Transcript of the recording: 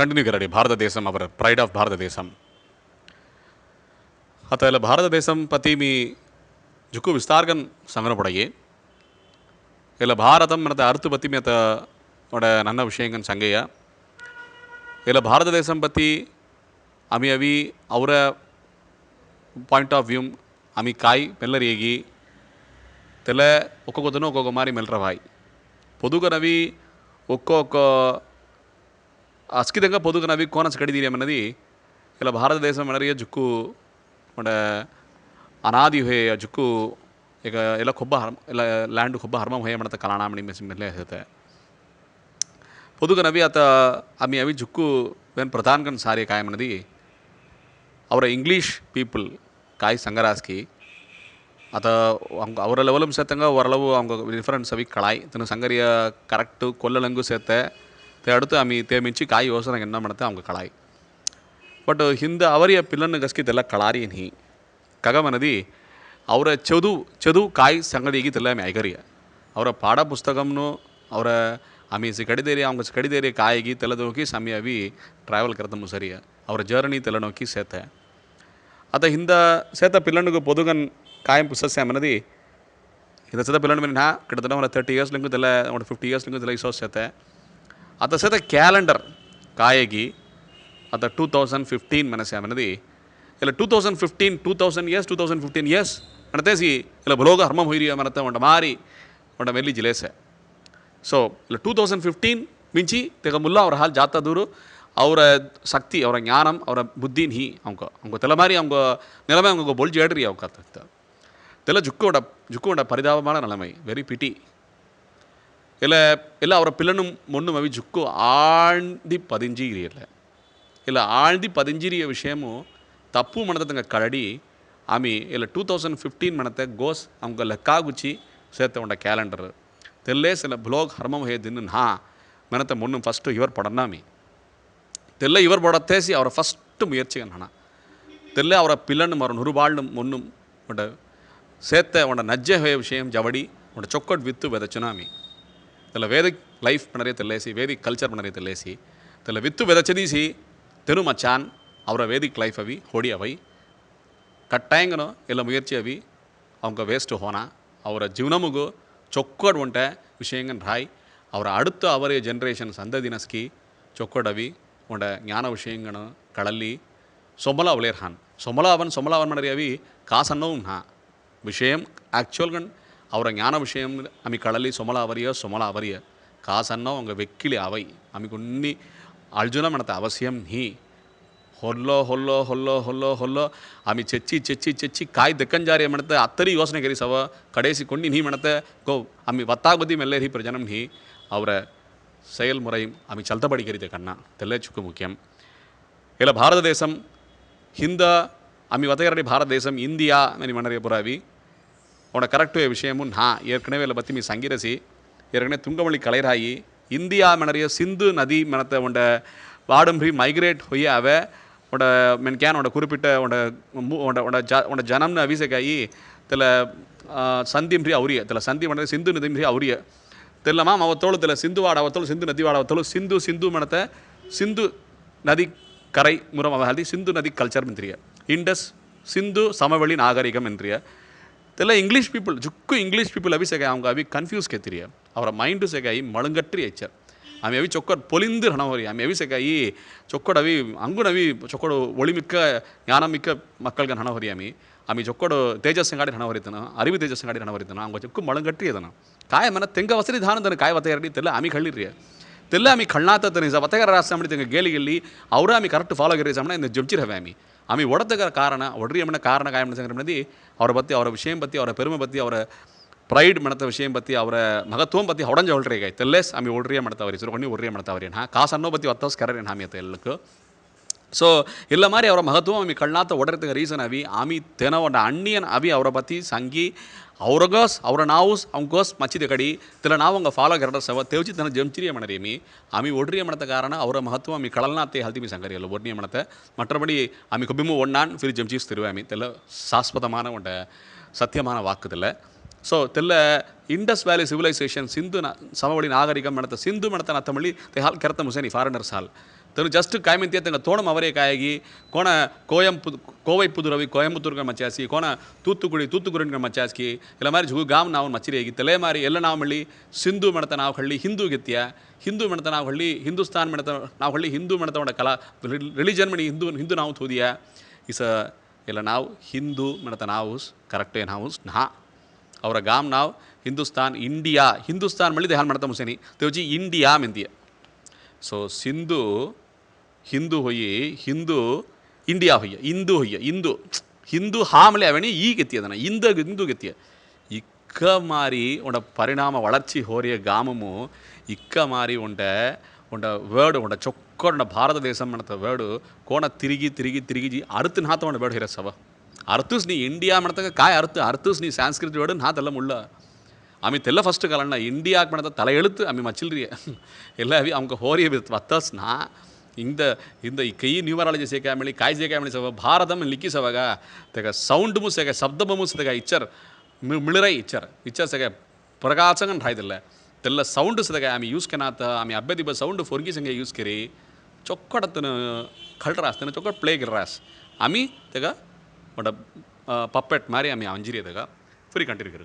continue భారతదేశం hour pride of భారతదేశం ಅತಲ್ಲ భారతదేశం పతి మీ జుక్కు విస్తార్గన్ సంగనపడయే ఇలా భారతం మనత పతి మీ అత నన్న విషయంగా సంగయ్య ఇలా భారతదేశం పతి అమి అవి అవుర పాయింట్ ఆఫ్ వ్యూ అమి కాయ్ మెల్లరేగి తెల్ల ఒక్కొక్కతను ఒక్కొక్క మారి మెల్లరవాయి పొదుగనవి ఒక్కొక్క అస్కితంగా పొదుగున అవి కోన చకడిదీరేమన్నది ఇలా భారతదేశం ఎనరియ జుక్కు మన అనాది హే జుక్కు ఇక ఇలా కొబ్బ హర్మ ఇలా ల్యాండ్ కొబ్బ హర్మం హోయమనంత కళానామణి మెల్లే హేతే పొదుగునవి అత అమ్మి అవి జుక్కు వేన్ ప్రధానకన్ సారే కాయమన్నది ಅವರ ಇಂಗ್ಲೀಷ್ ಪೀಪಲ್ ಕಾಯಿ ಸಂಗರಾಸ್ಕಿ ಅಥ அவங்க ಅವರ லெவலும் சேர்த்தங்க ஓரளவு அவங்க ಡಿಫ್ರೆನ್ಸ್ ಅವಿ ಕಳಾಯಿ ತನ್ನ ಸಂಗರಿಯ ಕರೆಕ್ಟ್ ಕೊಲ್ಲಲಂಗು ಸೇತ್ತೆ அடுத்து அமி தேமிச்சு காய் யோசனை என்ன பண்ணத்தை அவங்க கலாய் பட்டு இந்த அவரிய பில்லன்னு கஸ்கி தெல்ல கலாரிய நீ ககமனதி அவரை செது செது காய் சங்கடிக்கு தெல்லாமே ஐகரிய அவரை பாட புஸ்தகம்னு அவரை அமீசி கடிதேரி அவங்க கடிதேரி காய்கி தெல்ல நோக்கி சமையாவி ட்ராவல் கருத்தமும் சரியா அவரை ஜேர்னி தெல்ல நோக்கி சேர்த்த அத இந்த சேர்த்த பில்லனுக்கு பொதுகன் காயம் புஸ்தக சேமனதி சேர்த்த பில்லன் மீன் கிட்டத்தட்ட அவரை தேர்ட்டி இயர்ஸ்லேருந்து தெல்ல அவங்க ஃபிஃப்டி இயர்ஸ்லேருந்து தெல்ல இசோ சேர்த்தேன் అత సత క్యాలెండర్ కాయగి అత టూ థౌసండ్ ಫಿಫ್ಟೀನ್ ಮನಸೆ ಆಮನದಿ ಇಲ್ಲ two thousand fifteen two thousand years two thousand fifteen years ಅಣತೇಸಿ ಇಲ್ಲ ಬಲೋಗ ಹರ್ಮಂ ಹೊಯ್ರಿ ಅಮನತ ಒಂಡ ಮಾರಿ ಒಂಡ ಮೆಲ್ಲಿ ಜಿಲೇಸೆ ಸೊ ಇಲ್ಲ ಟೂ ತೌಸಂಡ್ ಫಿಫ್ಟೀನ್ ಮಿಂಚಿ ತೆಗ ಮುಲ್ಲ ಅವ್ರ ಹಾಲ್ ಜಾತ ದೂರು ಅವರ ಶಕ್ತಿ ಅವರ ಜ್ಞಾನಂ ಅವರ ಬುದ್ಧಿನ್ ಹಿ ಅವಂಕ ಅವಂಕ ತಲೆಮಾರಿ ಅವಂಗ நிலைமை அவங்க பொழிஞ்சு ஏடுறி அவங்க கற்றுக்கிட்ட தெல ஜுக்கோட ஜுக்கோட பரிதாபமான நிலைமை வெரி பிட்டி இல்லை இல்லை அவரை பிள்ளனும் மொன்னு மவி ஜுக்கு ஆழ்ந்தி பதிஞ்சிக்கிறீர்கள் இல்லை ஆழ்ந்தி பதிஞ்சிறிய விஷயமும் தப்பு மனத்தை கழடி ஆமி இல்லை டூ தௌசண்ட் ஃபிஃப்டீன் மனத்தை கோஸ் அவங்க லெக்கா குச்சி சேர்த்த உண்ட கேலண்டர் தெல்லே சில புலோக் ஹர்மமுகே தின்னு நான் மனத்தை மொண்ணும் ஃபஸ்ட்டு இவர் படம்னாமி தெல்ல இவர் பட தேசி அவரை ஃபஸ்ட்டு முயற்சிக்கணா தெல்ல அவரை பிள்ளனும் அவர் நுறுபாளும் மொண்ணும் உண்ட சேர்த்த உண்ட நஜ்ஜகைய விஷயம் ஜவடி உண்ட சொக்கட் வித்து விதச்சுனாமி இதில் வேதிக் லைஃப் பண்ணறிய தெல்லேசி வேதிக் கல்ச்சர் பண்ணறிய தெல்லேசி இதில் வித்து விதச்சதீசி தெரு மச்சான் அவரை வேதிக் லைஃப் அவி ஹோடி அவை கட்டாயங்கனோ இல்லை முயற்சி அவி அவங்க வேஸ்ட்டு ஹோனா அவரை ஜீவனமுகு சொக்கோடு உண்ட விஷயங்கன் ராய் அவரை அடுத்த அவரைய ஜென்ரேஷன் சந்ததினஸ்கி சொக்கோடவி உண்ட ஞான விஷயங்கனு கடல்லி சொமலா உலேர்ஹான் சொமலாவன் சொமலாவன் மனறியவி காசன்னவும் நான் விஷயம் ஆக்சுவல்கன் அவரை ஞான விஷயம் அமி கடலி சுமலா அவரியோ சுமலா அவரிய காசன்னோ உங்கள் வெக்கிலி அவை அமி குன்னி அர்ஜுனம் எனத்த அவசியம் ஹீ ஹொல்லோ ஹொல்லோ ஹொல்லோ ஹொல்லோ ஹொல்லோ அமி செச்சி செச்சி செச்சி காய் திக்கஞ்சாரியம் மனத்த அத்தனை யோசனை கறி சவ கடைசி கொண்டி நீ மனத்த கோ அமி வத்தாகுதி மெல்லேரி பிரஜனம் ஹீ அவரை செயல்முறையும் அமி செலுத்தப்படுகிறது கண்ணா தெல்லச்சுக்கு முக்கியம் இல்லை பாரத தேசம் ஹிந்த அமி வத்தகரடி பாரத தேசம் இந்தியா மணி மன்னரிய புறாவி உன கரெக்டு விஷயமும் நான் ஏற்கனவே இல்லை பற்றி நீ சங்கிரசி ஏற்கனவே துங்கமொழி கலைராயி இந்தியா மனறிய சிந்து நதி மனத்தை உண்ட வாடும்பி மைக்ரேட் ஹொய்ய அவ உட மென்கேன் உட குறிப்பிட்ட உட உட உட ஜ உட ஜனம்னு அபிஷேகாயி தில சந்திம்ரி அவுரிய தில சந்தி மனத்தை சிந்து நதிம்ரி அவுரிய தெரியலமா அவத்தோடு தில சிந்து வாடாவத்தோடு சிந்து நதி வாடாவத்தோடு சிந்து சிந்து மனத்தை சிந்து நதி கரை முறம் அதாவது சிந்து நதி கல்ச்சர் என்றிய இண்டஸ் சிந்து சமவெளி நாகரிகம் என்றிய त्याला इंग्लिश पीपल झुक्कू इंग्लिश पीपल अभी से गया हूँ अभी कन्फ्यूज़ कहती है ಅವರ ಮೈಂಡು ಸೆಗ ಈ ಮಳಂಗಟ್ರಿ ಎಚ್ಚರ್ ಆಮೆ ಅವಿ ಚೊಕ್ಕಡ್ ಪೊಲಿಂದು ಹಣ ಹೊರಿ ಆಮೆ ಅವಿ ಸೆಗ ಈ ಚೊಕ್ಕಡ್ ಅವಿ ಅಂಗುನ ಅವಿ ಚೊಕ್ಕಡು ಒಳಿಮಿಕ್ಕ ಜ್ಞಾನಮಿಕ್ಕ ಮಕ್ಕಳ್ಗೆ ಹಣ ಹೊರಿ ಆಮಿ ಆಮಿ ಚೊಕ್ಕಡು ತೇಜಸ್ ಗಾಡಿ ಹಣ ಹೊರಿತನ ಅರಿವಿ ತೇಜಸ್ ಗಾಡಿ ಹಣ ಹೊರಿತನ ಅಂಗ ಚೊಕ್ಕು ಮಳಂಗಟ್ರಿ ಅದನ ಕಾಯ ಮನ ತೆಂಗ ವಸರಿ ಧಾನದನ ಕಾಯ ವತ ಎರಡಿ ತೆಲ್ಲ ಆಮಿ ಕಳ್ಳಿರಿ ತೆಲ್ಲ ಆಮಿ ಕಳ್ಳಾತ ತನಿಸ ವತಗಾರ ರಾಸ ಮಾಡಿ ತೆಂಗ ಗೇಲಿ ಗೆಲ್ಲಿ ಅವರ ಆಮಿ ಕರೆಕ್ಟ್ ಫಾಲೋ ಗಿರಿ ಸಾಮಣ ಜುಡ್ಜಿರ್ ಹವೆ ಆಮಿ அமை உடத்துக்கிற காரணம் ஒற்றிய மன காரண காயம்னு அவரை பற்றி அவரை விஷயம் பற்றி அவரை பெருமை பற்றி அவரை ப்ரைடு மனத்த விஷயம் பற்றி அவரை மகத்துவம் பற்றி உடஞ்ச ஒழிய கை தெல்லேஸ் அமை ஒற்றிய மனத்தவரி சிறு பண்ணி ஒற்றிய மனத்தவரி நான் காசன்னோ பற்றி வத்தோஸ் கரேன் ஹாமிய தெல்லுக்கு ஸோ இல்லை மாதிரி அவரை மகத்துவம் அமை கண்ணாத்த உடறதுக்கு ரீசன் அவி ஆமி தினவோட அந்நியன் அவி அவரை பற்றி சங்கி அவரகாஸ் அவர நாவுஸ் கோஸ் மச்சிது கடி தில நான் அவங்க ஃபாலோ கரெக்டர் செவ தெவிச்சு தன ஜெம்ச்சிரிய மனரேமி அமி ஒற்றிய மனத்தை காரணம் அவர மகத்துவம் அமி கடல்நாத்தே ஹல்திமி சங்கரியல் ஒற்றிய மனத்தை மற்றபடி அமி குபிமு ஒன்னான் ஃபிரி ஜெம்ச்சிஸ் திருவாமி தெல்ல சாஸ்பதமான உண்ட சத்தியமான வாக்குதில்ல ஸோ தெல்ல இண்டஸ் வேலி சிவிலைசேஷன் சிந்து சமவெளி நாகரிகம் மனத்த சிந்து மனத்த நத்தமொழி தேஹால் கரத்த முசேனி ஃபாரினர்ஸ் ஹால் ತನು ಜಸ್ಟ್ ಕಾಯಮಿಂತಿಯ ತನ್ನ ತೋಣಂ ಅವರೇ ಕಾಯಗಿ ಕೋಣ ಕೋಯಂಪು கோவைப்புதுரவி கோயம்புத்தூர்கள் மச்சாசி ಕೋಣ தூத்துக்குடி தூத்துக்குடிகள் மச்சாஸ்கி இல்லை மாதிரி ಗಾಮ್ காம் நாவன் மச்சிரேகி ತಲೆ ಮಾರಿ ಎಲ್ಲ ಮಳ್ಳಿ ಸಿಂಧು ಮಣತ ನಾವು ಹಳ್ಳಿ ಹಿಂದೂ ಗೆತ್ತಿಯ ಹಿಂದೂ ಮಣತ ನಾವು ಹಳ್ಳಿ ಹಿಂದೂಸ್ತಾನ್ ಮಣತ ನಾವು ಹಳ್ಳಿ ಹಿಂದೂ ಮಣತ ಮಾಡ ಕಲಾ ರಿಲಿಜನ್ ಮಣಿ ಹಿಂದೂ ಹಿಂದೂ ನಾವು ತೂದಿಯ ಇಸ ಎಲ್ಲ ನಾವು ಹಿಂದೂ ಮಣತ ನಾವು ಕರೆಕ್ಟೇ ನಾವು ನಾ ಅವರ ಗಾಮ್ ನಾವು ಹಿಂದೂಸ್ತಾನ್ ಇಂಡಿಯಾ ಹಿಂದೂಸ್ತಾನ್ ಮಳಿ ದೇಹಾನ್ ಮಾಡ್ತಾ ಮುಸೇನಿ ತೇವಜಿ ಇಂಡಿಯಾ ಮೆಂದಿಯ ಸೊ ಸಿಂಧು ಹಿಂದೂ ಹೊಯ್ಯಿ ಹಿಂದೂ ಇಂಡಿಯಾ ಹೊಯ್ಯ ಹಿಂದೂ ಹೊಯ್ಯ ಹಿಂದೂ ಹಿಂದೂ ಹಾಮಲೆ ಅವಣಿ ಈ கெத்திய தானே இந்த இந்து கெத்திய இக்க மாதிரி உன்னோட பரிணாம வளர்ச்சி ஹோரிய காமமும் இக்க மாதிரி உண்ட உண்ட வேர்டு உண்ட చొక్కడున్న భారతదేశం మనత వేడు కోణ తిరిగి తిరిగి తిరిగి అర్థ నాతమండ వేడు హిరసవ అర్థస్ నీ ఇండియా మనతక కాయ అర్థ అర్థస్ నీ సాంస్కృతి వేడు నాతల్ల ముళ్ళ ಆಮಿ ತೆಲ್ಲ ಫಸ್ಟ್ ಕಾಲಣ್ಣ ಇಂಡಿಯಾಕ್ ಮಾಡದ ತಲೆ ಎಳುತ್ತು ಆಮಿ ಮಚ್ಚಿಲ್ರಿ ಎಲ್ಲ ಅವಿ ಅಮ್ಗೆ ಹೋರಿ ಬತ್ತಸ್ನ ಇಂದ ಇಂದ ಈ ಕೈ ನ್ಯೂಮರಾಲಜಿ ಸೇಕೆ ಆಮೇಲೆ ಕಾಯಿ ಸೇಕೆ ಆಮೇಲೆ ಸವ ಭಾರತಂ ಲಿಕ್ಕಿ ಸವಾಗ ತೆಗ ಸೌಂಡ್ಮು ಸೇಗೆ ಶಬ್ದಮು ತೆಗ ಇಚ್ಚರ್ ಮಿಳಿರೈ ಇಚ್ಚರ್ ಇಚ್ಚರ್ ಸೇಗೆ ಪ್ರಕಾಶಂಗನ್ ರಾಯ್ದಿಲ್ಲ ತೆಲ್ಲ ಸೌಂಡ್ ಸದಗ ಆಮಿ ಯೂಸ್ ಕೆನಾತ ಆಮಿ ಅಬ್ಬೆ ದಿಬ್ಬ ಸೌಂಡ್ ಫೊರ್ಗಿ ಸಂಗೆ ಯೂಸ್ ಕೆರಿ ಚೊಕ್ಕಡತನ ಖಳ್ರಾಸ್ ತನ ಚೊಕ್ಕಡ ಪ್ಲೇ ಗಿರ್ರಾಸ್ ಆಮಿ ತೆಗ ಒಡ ಪಪ್ಪೆಟ್ ಮಾರಿ ಆಮಿ ಅಂಜಿರಿ ತೆಗ ಫ್ರೀ ಕಂಟಿನ್ಯೂ